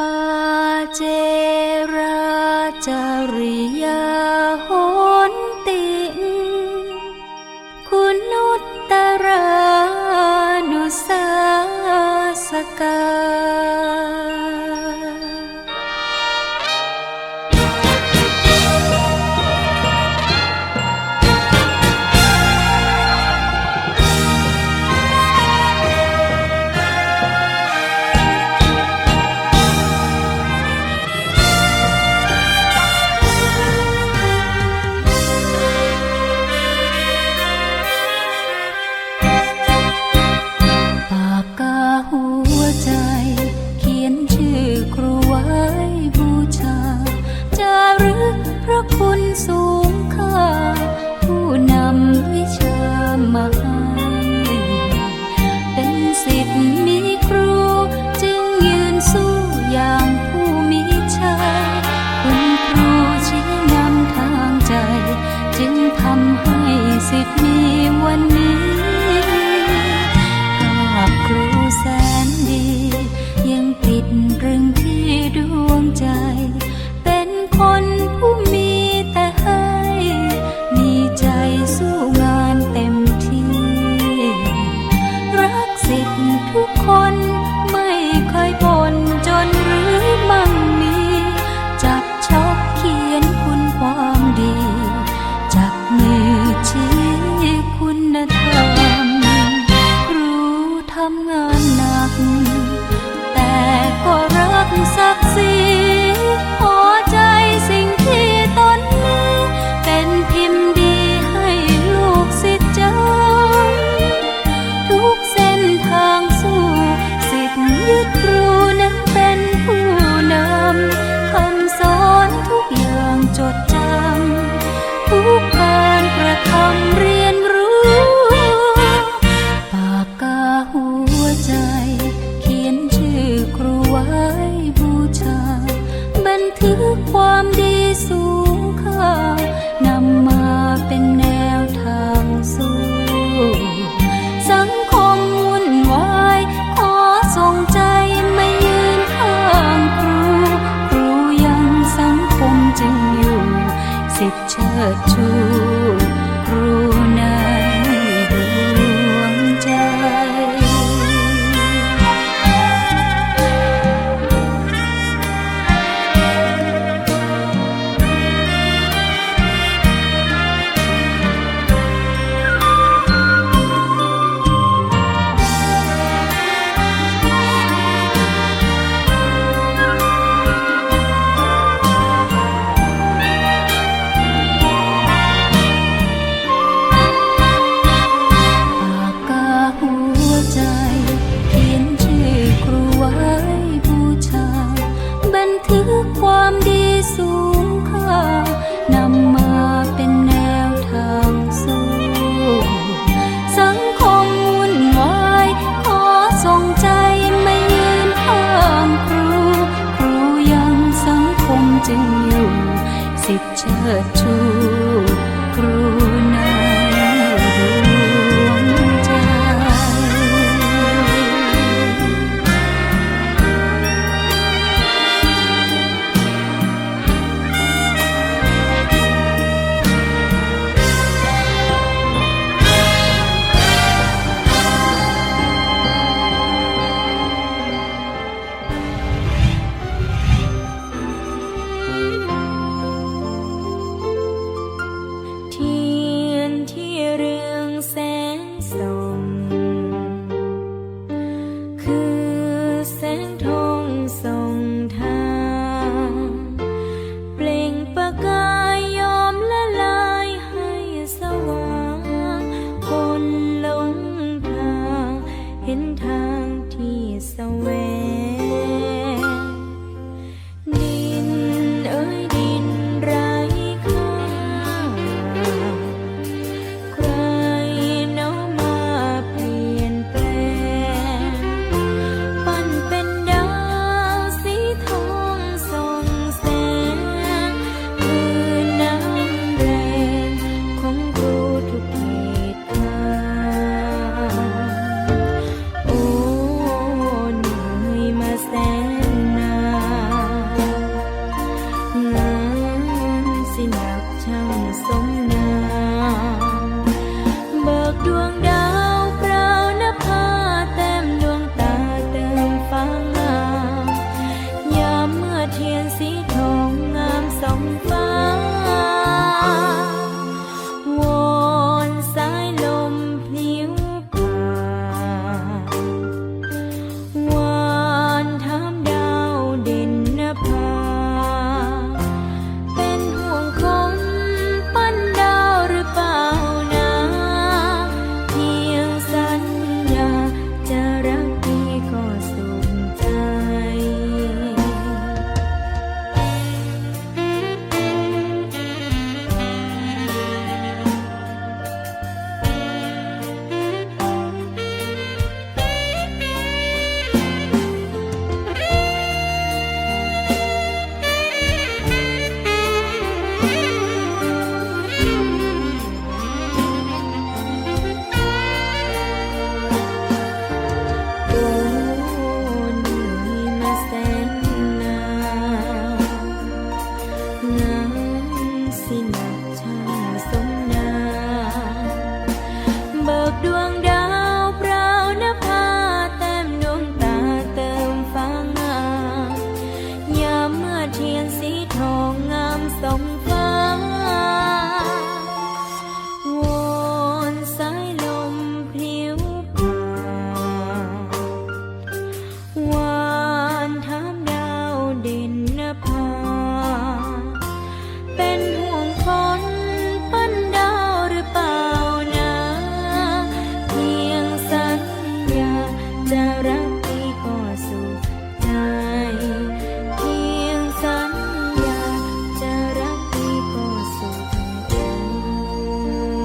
ปาเจราจาริย สูงค่า ผู้นำวิชามาให้เป็นสิทธิ์มีครู จึงยืนสู้อย่างผู้มีชัยคุณครูชี้นำทางใจ จึงทำให้สิทธิ์มีวันนี้ภาพครูแสนดี ยังติดรึงที่ดวงใจ sit to her too.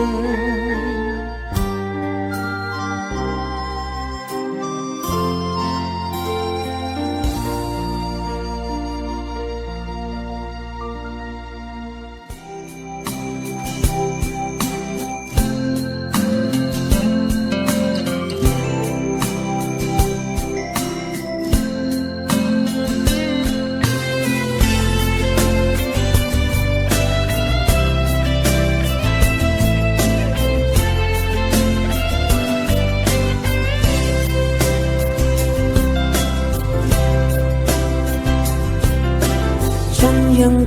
ฉั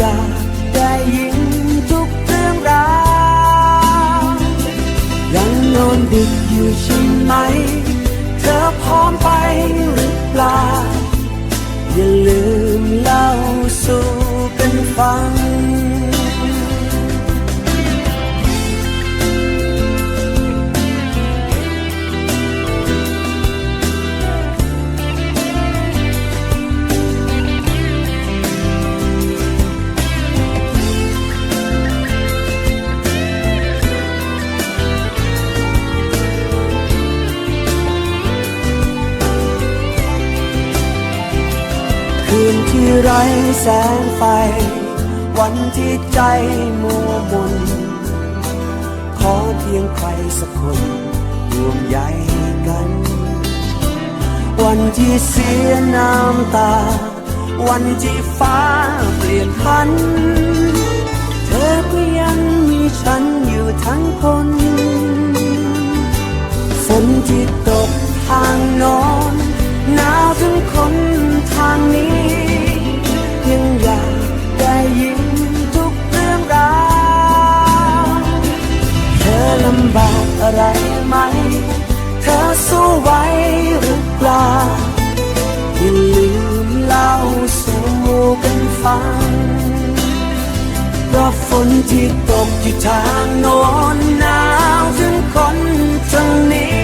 ยังอ ไรแสงไฟ วันที่ใจมัวมนขอเพียงใครสักคนรวมใยกัน วันที่เสียน้ำตา วันที่ฟ้าเปลี่ยนพัน เธอก็ยังมีฉันอยู่ทั้งคนฝนที่ตกทางนอนหนาวถึงคนทางนี้ อยากได้ยินทุกเรื่องราวเธอลำบากอะไรไหม เธอสู้ไหวหรือเปล่าอย่าลืมเล่าสู่กันฟังเพราะฝนที่ตกที่ทางโน้นหนาวถึงคนทางนี้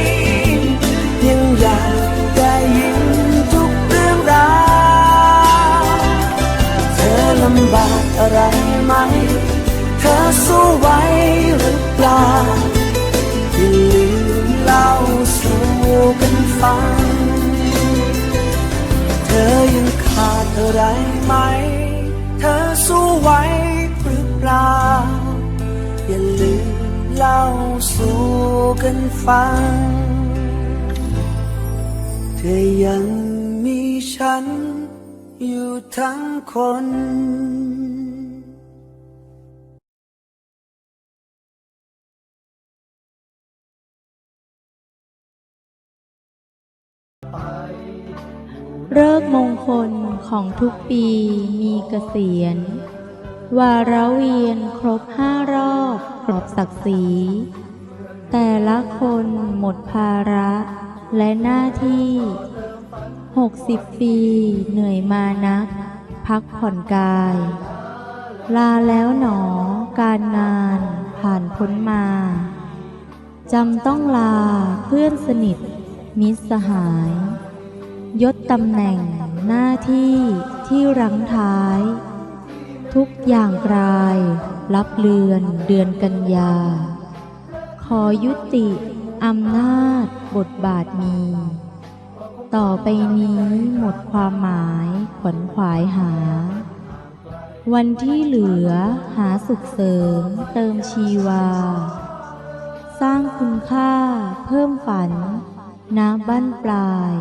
เล่าสู่กันฟัง เธอยังมีฉันอยู่ทั้งคนเลิกมงคลของทุกปีมีเกษียณ วาระเวียนครบห้าร อบกรอบศักดิ์ศรี แต่ละคนหมดภาระและหน้าที่หกสิบปีเหนื่อยมานัก พักผ่อนกาย ลาแล้วหนอ การงานผ่านพ้นมาจำต้องลาเพื่อนสนิท มิตรสหาย ยศตำแหน่งหน้าที่ที่รั้งท้าย ทุกอย่างกลาย รับเลือนเดือนกันยา ขอยุติอำนาจบทบาทมี ต่อไปนี้หมดความหมายขวนขวายหา วันที่เหลือหาสุขเสริมเติมชีวา สร้างคุณค่าเพิ่มฝันณบ้านปลาย